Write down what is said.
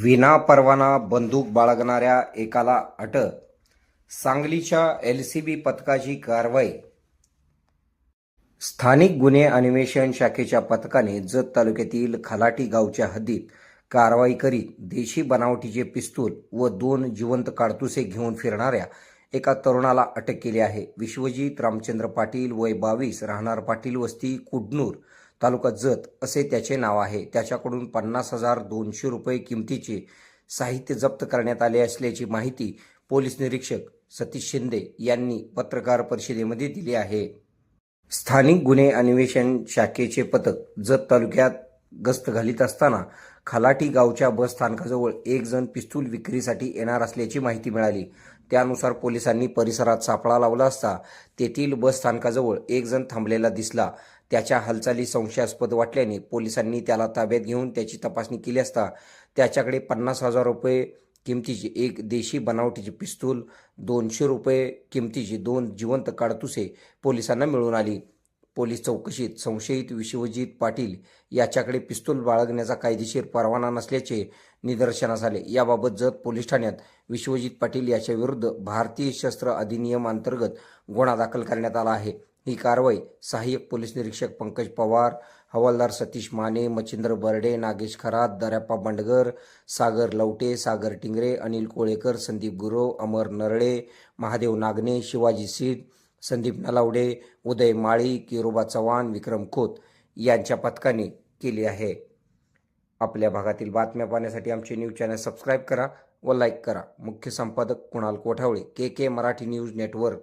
विना परवाना बंदूक बाळगणाऱ्या एकाला अटक. सांगलीच्या एल सी बी पथकाची कारवाई. स्थानिक गुन्हे अन्वेषण शाखेच्या पथकाने जत तालुक्यातील खलाटी गावच्या हद्दीत कारवाई करीत देशी बनावटीचे पिस्तूल व दोन जिवंत काडतुसे घेऊन फिरणाऱ्या एका तरुणाला अटक केली आहे. विश्वजीत रामचंद्र पाटील वय बावीस राहणार पाटील वस्ती कुडनूर तालुका जत असे त्याचे नाव आहे. त्याच्याकडून पन्नास हजार दोनशे रुपये किमतीचे साहित्य जप्त करण्यात आले असल्याची माहिती पोलीस निरीक्षक सतीश शिंदे यांनी पत्रकार परिषदेमध्ये दिली आहे. स्थानिक गुन्हे अन्वेषण शाखेचे पथक जत तालुक्यात गस्त घालीत असताना खलाटी गावच्या बस स्थानकाजवळ एक जण पिस्तूल विक्रीसाठी येणार असल्याची माहिती मिळाली. त्यानुसार पोलिसांनी परिसरात सापळा लावला असता तेथील बस स्थानकाजवळ एक जण थांबलेला दिसला. त्याच्या हालचाली संशयास्पद वाटल्याने पोलिसांनी त्याला ताब्यात घेऊन त्याची तपासणी केली असता त्याच्याकडे पन्नास हजार रुपये किमतीची एक देशी बनावटीची पिस्तूल दोनशे रुपये किमतीची दोन जिवंत काडतुसे पोलिसांना मिळून आली. पोलीस चौकशीत संशयित विश्वजित पाटील याच्याकडे पिस्तूल बाळगण्याचा कायदेशीर परवाना नसल्याचे निदर्शनास आले. याबाबत जत पोलीस ठाण्यात विश्वजित पाटील याच्याविरुद्ध भारतीय शस्त्र अधिनियम अंतर्गत गुन्हा दाखल करण्यात आला आहे. ही कारवाई सहाय्यक पोलीस निरीक्षक पंकज पवार हवालदार सतीश माने मच्छिंद्र बर्डे नागेश खरात दर्याप्पा बंडगर सागर लवटे सागर टिंगरे अनिल कोळेकर संदीप गुरव अमर नरळे महादेव नागने शिवाजी सीट संदीप नलावडे उदय माळी किरोबा चव्हाण विक्रम खोत यांच्या पथकाने केली आहे. आपल्या भागातील बातम्या पाहण्यासाठी आमचे न्यूज चॅनल सबस्क्राईब करा व लाईक करा. मुख्य संपादक Kunal Kothawale K K Marathi news network.